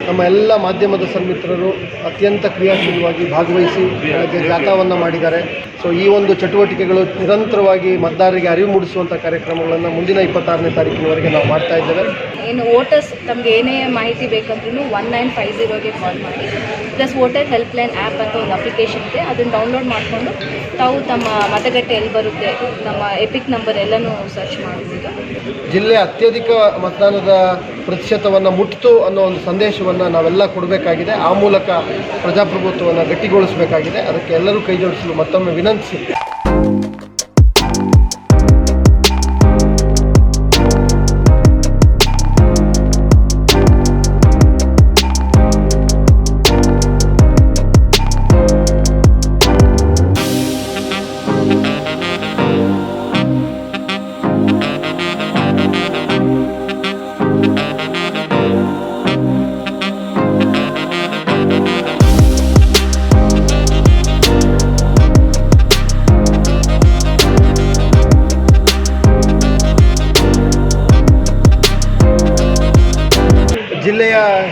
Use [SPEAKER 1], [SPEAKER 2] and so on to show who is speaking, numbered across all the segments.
[SPEAKER 1] ನಮ್ಮ ಎಲ್ಲ ಮಾಧ್ಯಮದ ಸನ್ಮಿತ್ರರು ಅತ್ಯಂತ ಕ್ರಿಯಾಶೀಲವಾಗಿ ಭಾಗವಹಿಸಿ ಬೆಳಗ್ಗೆ ಜಾಥಾವನ್ನು ಮಾಡಿದ್ದಾರೆ. ಸೊ ಈ ಒಂದು ಚಟುವಟಿಕೆಗಳು ನಿರಂತರವಾಗಿ ಮತದಾರರಿಗೆ ಅರಿವು ಮೂಡಿಸುವಂಥ ಕಾರ್ಯಕ್ರಮಗಳನ್ನು ಮುಂದಿನ ಇಪ್ಪತ್ತಾರನೇ ತಾರೀಕಿನವರೆಗೆ ನಾವು ಮಾಡ್ತಾ ಇದ್ದೇವೆ.
[SPEAKER 2] ಏನು ವೋಟರ್ಸ್ ತಮಗೆ ಏನೇ ಮಾಹಿತಿ ಬೇಕಂದ್ರೂ ಒನ್ ನೈನ್ ಫೈವ್ ಜೀರೋಗೆ ಕಾಲ್ ಮಾಡಿ. Plus voter helpline app ಅಂತ ಒಂದು ಅಪ್ಲಿಕೇಶನ್ ಇದೆ ಅದನ್ನು ಡೌನ್ಲೋಡ್ ಮಾಡಿಕೊಂಡು ತಾವು ತಮ್ಮ ಮತಗಟ್ಟೆ ಎಲ್ಲಿ ಬರುತ್ತೆ ನಮ್ಮ ಎಪಿಕ್ ನಂಬರ್ ಎಲ್ಲನೂ ಸರ್ಚ್ ಮಾಡಬಹುದು
[SPEAKER 1] ಜಿಲ್ಲೆ ಅತ್ಯಧಿಕ ಮತದಾನದ ಪ್ರತಿಶತವನ್ನು ಮುಟ್ಟಿತು ಅನ್ನೋ ಒಂದು ಸಂದೇಶವನ್ನು ನಾವೆಲ್ಲ ಕೊಡಬೇಕಾಗಿದೆ. ಆ ಮೂಲಕ ಪ್ರಜಾಪ್ರಭುತ್ವವನ್ನು ಗಟ್ಟಿಗೊಳಿಸಬೇಕಾಗಿದೆ. ಅದಕ್ಕೆ ಎಲ್ಲರೂ ಕೈ ಜೋಡಿಸಲು ಮತ್ತೊಮ್ಮೆ ವಿನಂತಿಸಿ.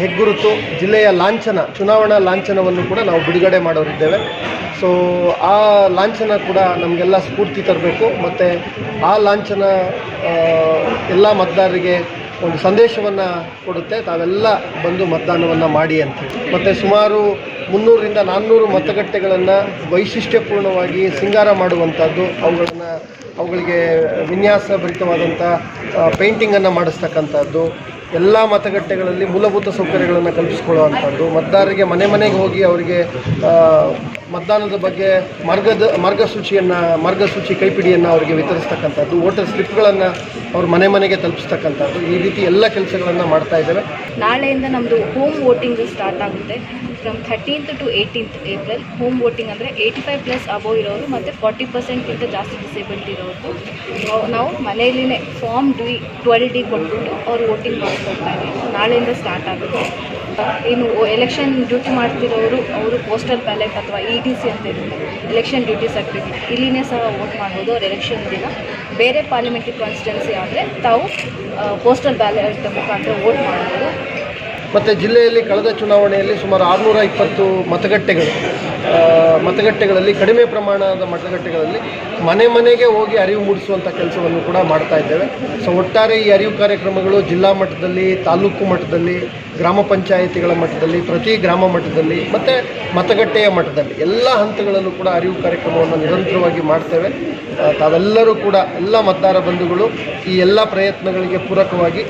[SPEAKER 1] ಹೆಗ್ಗುರುತು ಜಿಲ್ಲೆಯ ಲಾಂಛನ, ಚುನಾವಣಾ ಲಾಂಛನವನ್ನು ಕೂಡ ನಾವು ಬಿಡುಗಡೆ ಮಾಡೋರಿದ್ದೇವೆ. ಸೊ ಆ ಲಾಂಛನ ಕೂಡ ನಮಗೆಲ್ಲ ಸ್ಫೂರ್ತಿ ತರಬೇಕು. ಮತ್ತು ಆ ಲಾಂಛನ ಎಲ್ಲ ಮತದಾರರಿಗೆ ಒಂದು ಸಂದೇಶವನ್ನು ಕೊಡುತ್ತೆ. ತಾವೆಲ್ಲ ಬಂದು ಮತದಾನವನ್ನು ಮಾಡಿ ಅಂತ. ಮತ್ತು ಸುಮಾರು ಮುನ್ನೂರರಿಂದ ನಾನ್ನೂರು ಮತಗಟ್ಟೆಗಳನ್ನು ವೈಶಿಷ್ಟ್ಯಪೂರ್ಣವಾಗಿ ಸಿಂಗಾರ ಮಾಡುವಂಥದ್ದು ಅವುಗಳನ್ನು, ಅವುಗಳಿಗೆ ವಿನ್ಯಾಸಭರಿತವಾದಂಥ ಪೇಂಟಿಂಗನ್ನು ಮಾಡಿಸ್ತಕ್ಕಂಥದ್ದು ಎಲ್ಲ ಮತಗಟ್ಟೆಗಳಲ್ಲಿ ಮೂಲಭೂತ ಸೌಕರ್ಯಗಳನ್ನು ಕಲ್ಪಿಸಿಕೊಳ್ಳುವಂಥದ್ದು. ಮತದಾರರಿಗೆ ಮನೆ ಮನೆಗೆ ಹೋಗಿ ಅವರಿಗೆ ಮತದಾನದ ಬಗ್ಗೆ ಮಾರ್ಗದ, ಮಾರ್ಗಸೂಚಿಯನ್ನು, ಮಾರ್ಗಸೂಚಿ ಕೈಪಿಡಿಯನ್ನು ಅವರಿಗೆ ವಿತರಿಸ್ತಕ್ಕಂಥದ್ದು. ವೋಟರ್ ಸ್ಲಿಪ್ಗಳನ್ನು ಅವ್ರ ಮನೆ ಮನೆಗೆ ತಲುಪಿಸ್ತಕ್ಕಂಥದ್ದು. ಈ ರೀತಿ ಎಲ್ಲ ಕೆಲಸಗಳನ್ನು ಮಾಡ್ತಾ ಇದ್ದೇವೆ.
[SPEAKER 2] ನಾಳೆಯಿಂದ ನಮ್ಮದು ಹೋಮ್ ವೋಟಿಂಗ್ ಸ್ಟಾರ್ಟ್ ಆಗುತ್ತೆ. From thirteenth to eighteenth April home voting ಅಂದರೆ ಏಯ್ಟಿ ಫೈವ್ ಪ್ಲಸ್ ಅಬೋವ್ ಇರೋರು ಮತ್ತು ಫಾರ್ಟಿ ಪರ್ಸೆಂಟ್ಗಿಂತ ಜಾಸ್ತಿ ಡಿಸೇಬಿಲಿಟಿ ಇರೋರು ನಾವು ಮನೆಯಲ್ಲಿನೇ ಫಾರ್ಮ್ ಡಿ ಟ್ವೆಲ್ ಡಿ ಕೊಟ್ಬಿಟ್ಟು ಅವ್ರು ವೋಟಿಂಗ್ ನಾಳೆಯಿಂದ ಸ್ಟಾರ್ಟ್ ಆಗುತ್ತೆ. ಇನ್ನು ಎಲೆಕ್ಷನ್ ಡ್ಯೂಟಿ ಮಾಡ್ತಿರೋರು ಅವರು ಪೋಸ್ಟಲ್ ಬ್ಯಾಲೆಟ್ ಅಥವಾ ಇ ಟಿ ಸಿ ಅಂತ ಇರುತ್ತೆ. ಎಲೆಕ್ಷನ್ ಡ್ಯೂಟಿ ಸರ್ಟಿಫಿಕೇಟ್ ಇಲ್ಲಿನೇ ಸಹ ವೋಟ್ ಮಾಡ್ಬೋದು ಅವ್ರು ಎಲೆಕ್ಷನ್ ದಿನ. ಬೇರೆ ಪಾರ್ಲಿಮೆಂಟ್ರಿ ಕಾನ್ಸ್ಟಿಟ್ಯೂನ್ಸಿ ಆದರೆ ತಾವು ಪೋಸ್ಟಲ್ ಬ್ಯಾಲೆಟ್ ಮುಖಾಂತರ ವೋಟ್ ಮಾಡ್ಬೋದು.
[SPEAKER 1] ಮತ್ತು ಜಿಲ್ಲೆಯಲ್ಲಿ ಕಳೆದ ಚುನಾವಣೆಯಲ್ಲಿ ಸುಮಾರು ಆರುನೂರ ಇಪ್ಪತ್ತು ಮತಗಟ್ಟೆಗಳು ಮತಗಟ್ಟೆಗಳಲ್ಲಿ ಕಡಿಮೆ ಪ್ರಮಾಣದ ಮತಗಟ್ಟೆಗಳಲ್ಲಿ ಮನೆ ಮನೆಗೆ ಹೋಗಿ ಅರಿವು ಮೂಡಿಸುವಂಥ ಕೆಲಸವನ್ನು ಕೂಡ ಮಾಡ್ತಾ ಇದ್ದೇವೆ. ಸೊ ಒಟ್ಟಾರೆ ಈ ಅರಿವು ಕಾರ್ಯಕ್ರಮಗಳು ಜಿಲ್ಲಾ ಮಟ್ಟದಲ್ಲಿ, ತಾಲೂಕು ಮಟ್ಟದಲ್ಲಿ, ಗ್ರಾಮ ಪಂಚಾಯಿತಿಗಳ ಮಟ್ಟದಲ್ಲಿ, ಪ್ರತಿ ಗ್ರಾಮ ಮಟ್ಟದಲ್ಲಿ, ಮತ್ತು ಮತಗಟ್ಟೆಯ ಮಟ್ಟದಲ್ಲಿ ಎಲ್ಲ ಹಂತಗಳಲ್ಲೂ ಕೂಡ ಅರಿವು ಕಾರ್ಯಕ್ರಮವನ್ನು ನಿರಂತರವಾಗಿ ಮಾಡ್ತೇವೆ. ತಾವೆಲ್ಲರೂ ಕೂಡ ಎಲ್ಲ ಮತದಾರ ಬಂಧುಗಳು ಈ ಎಲ್ಲ ಪ್ರಯತ್ನಗಳಿಗೆ ಪೂರಕವಾಗಿ